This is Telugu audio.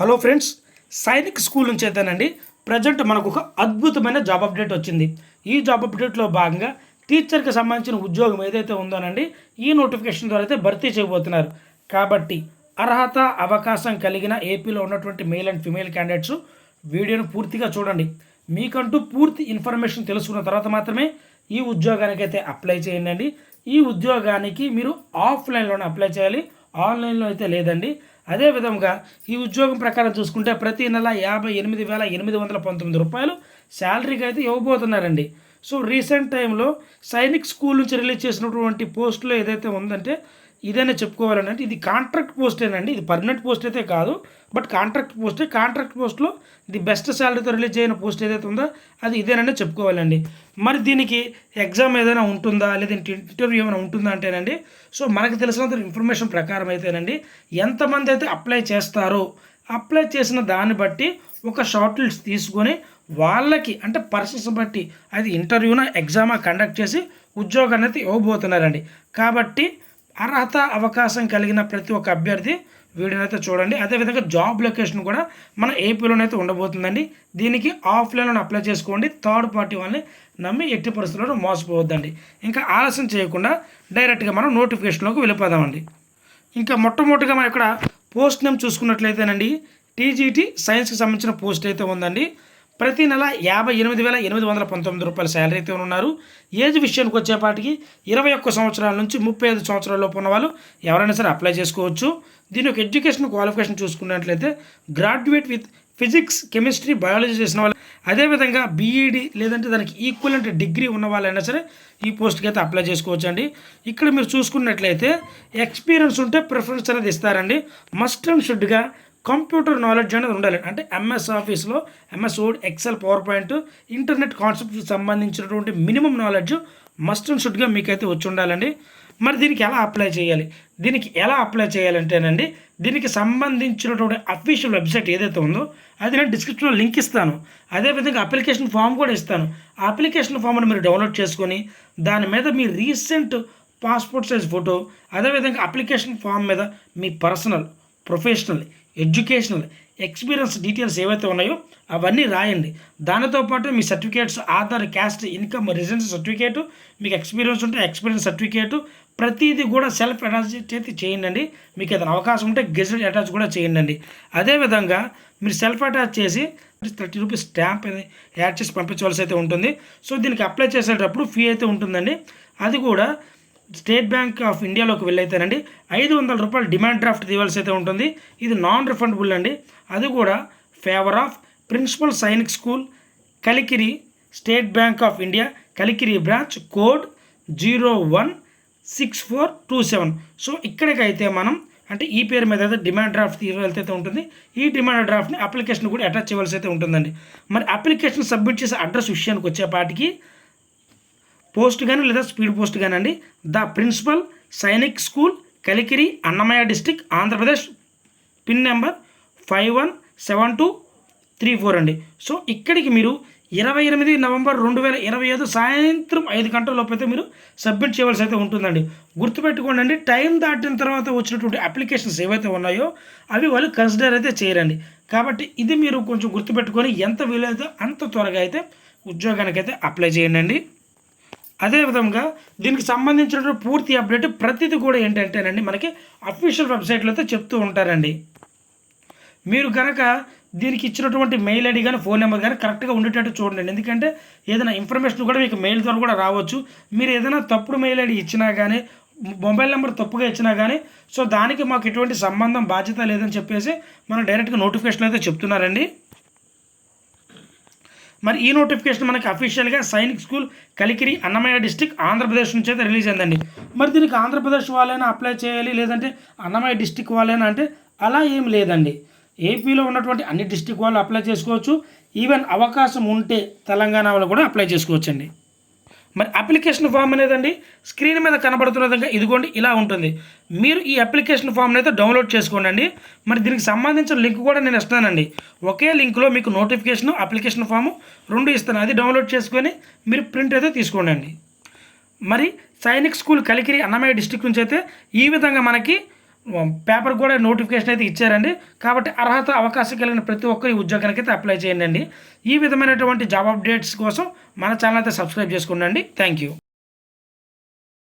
హలో ఫ్రెండ్స్ సైనిక్ స్కూల్ నుంచి అయితేనండి ప్రజెంట్ మనకు ఒక అద్భుతమైన జాబ్ అప్డేట్ వచ్చింది. ఈ జాబ్ అప్డేట్లో భాగంగా టీచర్కి సంబంధించిన ఉద్యోగం ఏదైతే ఉందోనండి ఈ నోటిఫికేషన్ ద్వారా అయితే భర్తీ చేయబోతున్నారు. కాబట్టి అర్హత అవకాశం కలిగిన ఏపీలో ఉన్నటువంటి మేల్ అండ్ ఫిమేల్ క్యాండిడేట్స్ వీడియోను పూర్తిగా చూడండి. మీకంటూ పూర్తి ఇన్ఫర్మేషన్ తెలుసుకున్న తర్వాత మాత్రమే ఈ ఉద్యోగానికి అయితే అప్లై చేయండి ఈ ఉద్యోగానికి మీరు ఆఫ్లైన్లోనే అప్లై చేయాలి. ఆన్లైన్లో అయితే లేదండి. అదేవిధంగా ఈ ఉద్యోగం ప్రకారం చూసుకుంటే ప్రతి నెల యాభై ఎనిమిది వేల ఎనిమిది వందల పంతొమ్మిది రూపాయలు శాలరీకి అయితే ఇవ్వబోతున్నారండి. సో రీసెంట్ టైంలో సైనిక్ స్కూల్ నుంచి రిలీజ్ చేసినటువంటి పోస్టులో ఏదైతే ఉందంటే ఇదైనా చెప్పుకోవాలంటే ఇది కాంట్రాక్ట్ పోస్టేనండి ఇది పర్మనెంట్ పోస్ట్ అయితే కాదు. బట్ కాంట్రాక్ట్ పోస్టే కాంట్రాక్ట్ పోస్ట్లో ది బెస్ట్ శాలరీతో రిలీజ్ అయిన పోస్ట్ ఏదైతే ఉందో అది ఇదేనని చెప్పుకోవాలండి. మరి దీనికి ఎగ్జామ్ ఏదైనా ఉంటుందా? లేదా ఇంటర్వ్యూ ఏమైనా ఉంటుందా అంటేనండి సో మనకు తెలిసినంత ఇన్ఫర్మేషన్ ప్రకారం అయితేనండి ఎంతమంది అయితే అప్లై చేస్తారో అప్లై చేసిన దాన్ని బట్టి ఒక షార్ట్ లిస్ట్ తీసుకొని వాళ్ళకి అంటే పర్సన్స్ బట్టి అది ఇంటర్వ్యూనా ఎగ్జామా కండక్ట్ చేసి ఉద్యోగాన్ని అయితే ఇవ్వబోతున్నారండి. కాబట్టి అర్హత అవకాశం కలిగిన ప్రతి ఒక్క అభ్యర్థి వీడియోనైతే చూడండి. అదేవిధంగా జాబ్ లొకేషన్ కూడా మన ఏపీలోనైతే ఉండబోతుందండి. దీనికి ఆఫ్లైన్లో అప్లై చేసుకోండి. థర్డ్ పార్టీ వాళ్ళని నమ్మి ఎట్టి పరిస్థితుల్లో మోసపోవద్దండి. ఇంకా ఆలస్యం చేయకుండా డైరెక్ట్గా మనం నోటిఫికేషన్లోకి వెళ్ళిపోదామండి. ఇంకా మొట్టమొదటిగా మనం ఇక్కడ పోస్ట్ నేమ్ చూసుకున్నట్లయితేనండి టీజీటీ సైన్స్కి సంబంధించిన పోస్ట్ అయితే ఉందండి. ప్రతి నెల యాభై ఎనిమిది వేల ఎనిమిది వందల పంతొమ్మిది రూపాయల శాలరీ అయితే ఉన్నారు. ఏజ్ విషయానికి వచ్చేపాటికి ఇరవై ఒక్క సంవత్సరాల నుంచి ముప్పై ఐదు సంవత్సరాల లోపు ఉన్న వాళ్ళు ఎవరైనా సరే అప్లై చేసుకోవచ్చు. దీని యొక్క ఎడ్యుకేషన్ క్వాలిఫికేషన్ చూసుకున్నట్లయితే graduate with physics chemistry biology చేసిన వాళ్ళు అదేవిధంగా బీఈడి లేదంటే దానికి ఈక్వలెంట్ డిగ్రీ ఉన్న వాళ్ళైనా సరే ఈ పోస్ట్కి అయితే అప్లై చేసుకోవచ్చు అండి ఇక్కడ మీరు చూసుకున్నట్లయితే ఎక్స్పీరియన్స్ ఉంటే ప్రిఫరెన్స్ అనేది ఇస్తారండి. మస్ట్ అండ్ షుడ్గా కంప్యూటర్ నాలెడ్జ్ అనేది ఉండాలి. అంటే ఎంఎస్ ఆఫీస్లో MS word excel power point internet కాన్సెప్ట్కి సంబంధించినటువంటి మినిమం నాలెడ్జ్ మస్ట్ అండ్ షుడ్గా మీకైతే వచ్చి ఉండాలండి. మరి దీనికి ఎలా అప్లై చేయాలి? దీనికి ఎలా అప్లై చేయాలంటేనండి దీనికి సంబంధించినటువంటి అఫీషియల్ వెబ్సైట్ ఏదైతే ఉందో అది నేను డిస్క్రిప్షన్లో లింక్ ఇస్తాను. అదేవిధంగా అప్లికేషన్ ఫామ్ కూడా ఇస్తాను. ఆ అప్లికేషన్ ఫామ్ని మీరు డౌన్లోడ్ చేసుకొని దాని మీద మీ రీసెంట్ పాస్పోర్ట్ సైజ్ ఫోటో అదేవిధంగా అప్లికేషన్ ఫామ్ మీద మీ personal professional educational experience details ఏవైతే ఉన్నాయో అవన్నీ రాయండి. దానితో పాటు మీ certificates Aadhaar caste income residence certificate మీకు ఎక్స్పీరియన్స్ ఉంటే ఎక్స్పీరియన్స్ సర్టిఫికేట్ ప్రతిదీ కూడా సెల్ఫ్ అటాచ్ అయితే చేయండి మీకు ఏదైనా అవకాశం ఉంటే గెజెట్ అటాచ్ కూడా చేయండి అదేవిధంగా మీరు సెల్ఫ్ అటాచ్ చేసి థర్టీ రూపీస్ స్టాంప్ యాడ్ చేసి పంపించవలసి అయితే ఉంటుంది. సో దీనికి అప్లై చేసేటప్పుడు ఫీ అయితే ఉంటుందండి. అది కూడా స్టేట్ బ్యాంక్ ఆఫ్ ఇండియాలోకి వెళ్ళైతేనండి ఐదు వందల రూపాయలు డిమాండ్ డ్రాఫ్ట్ తీయవలసి అయితే ఉంటుంది. ఇది నాన్ రిఫండబుల్ అండి. అది కూడా favour of principal Sainik school Kalikiri state bank of India Kalikiri branch code zero one six four two seven so ఇక్కడికైతే మనం అంటే ఈ పేరు మీద అయితే డిమాండ్ డ్రాఫ్ట్ తీయవలసి అయితే ఉంటుంది. ఈ డిమాండ్ డ్రాఫ్ట్ని అప్లికేషన్ కూడా అటాచ్ చేయవలసి అయితే ఉంటుందండి. మరి అప్లికేషన్ సబ్మిట్ చేసే అడ్రస్ విషయానికి వచ్చేపాటికి పోస్ట్ కానీ లేదా స్పీడ్ పోస్ట్ కానీ అండి the principal Sainik school Kalikiri Annamayya district Andhra Pradesh. Pin number five one seven two three four అండి. సో ఇక్కడికి మీరు ఇరవై ఎనిమిది నవంబర్ రెండు వేల ఇరవై ఐదు సాయంత్రం ఐదు గంటల లోపు అయితే మీరు సబ్మిట్ చేయవలసి అయితే ఉంటుందండి. గుర్తుపెట్టుకోండి అండి టైం దాటిన తర్వాత వచ్చినటువంటి అప్లికేషన్స్ ఏవైతే ఉన్నాయో అవి వాళ్ళు కన్సిడర్ అయితే చేయరండి. కాబట్టి ఇది మీరు కొంచెం గుర్తుపెట్టుకొని ఎంత వీలైతే అంత త్వరగా అయితే ఉద్యోగానికి అయితే అప్లై చేయండి అదేవిధంగా దీనికి సంబంధించిన పూర్తి అప్డేట్ ప్రతిదీ కూడా ఏంటంటేనండి మనకి అఫీషియల్ వెబ్సైట్లో అయితే చెప్తూ ఉంటారండి. మీరు కనుక దీనికి ఇచ్చినటువంటి మెయిల్ ఐడి కానీ ఫోన్ నెంబర్ కానీ కరెక్ట్గా ఉండేటట్టు చూడండి. ఎందుకంటే ఏదైనా ఇన్ఫర్మేషన్ కూడా మీకు మెయిల్ ద్వారా కూడా రావచ్చు. మీరు ఏదైనా తప్పుడు మెయిల్ ఐడి ఇచ్చినా కానీ మొబైల్ నెంబర్ తప్పుగా ఇచ్చినా కానీ సో దానికి మాకు ఎటువంటి సంబంధం బాధ్యత లేదని చెప్పేసి మనం డైరెక్ట్గా నోటిఫికేషన్ అయితే చెప్తున్నారండి. మరి ఈ నోటిఫికేషన్ మనకి అఫీషియల్గా సైనిక్ స్కూల్ కలికిరి అన్నమయ్య డిస్టిక్ ఆంధ్రప్రదేశ్ నుంచి అయితే రిలీజ్ అయిందండి. మరి దీనికి ఆంధ్రప్రదేశ్ వాళ్ళైనా అప్లై చేయాలి లేదంటే అన్నమయ్య డిస్టిక్ వాళ్ళైనా అంటే అలా ఏం లేదండి. ఏపీలో ఉన్నటువంటి అన్ని డిస్టిక్ వాళ్ళు అప్లై చేసుకోవచ్చు. ఈవెన్ అవకాశం ఉంటే తెలంగాణ వాళ్ళు కూడా అప్లై చేసుకోవచ్చండి. మరి అప్లికేషన్ ఫామ్ అనేదండి స్క్రీన్ మీద కనబడుతున్న విధంగా ఇదిగోండి ఇలా ఉంటుంది. మీరు ఈ అప్లికేషన్ ఫామ్ని అయితే డౌన్లోడ్ చేసుకోండి మరి దీనికి సంబంధించిన లింక్ కూడా నేను ఇస్తానండి ఒకే లింక్లో మీకు నోటిఫికేషన్ అప్లికేషన్ ఫాము రెండు ఇస్తాను. అది డౌన్లోడ్ చేసుకొని మీరు ప్రింట్ అయితే తీసుకోండి మరి సైనిక్ స్కూల్ కలికిరి అన్నమయ్య డిస్టిక్ నుంచి అయితే ఈ విధంగా మనకి పేపర్ కూడా నోటిఫికేషన్ అయితే ఇచ్చారండి. కాబట్టి అర్హత అవకాశం కలిగిన ప్రతి ఒక్కరు ఈ ఉద్యోగానికి అయితే అప్లై చేయండి ఈ విధమైనటువంటి జాబ్ అప్డేట్స్ కోసం మన ఛానల్ అయితే సబ్స్క్రైబ్ చేసుకోండి థ్యాంక్ యూ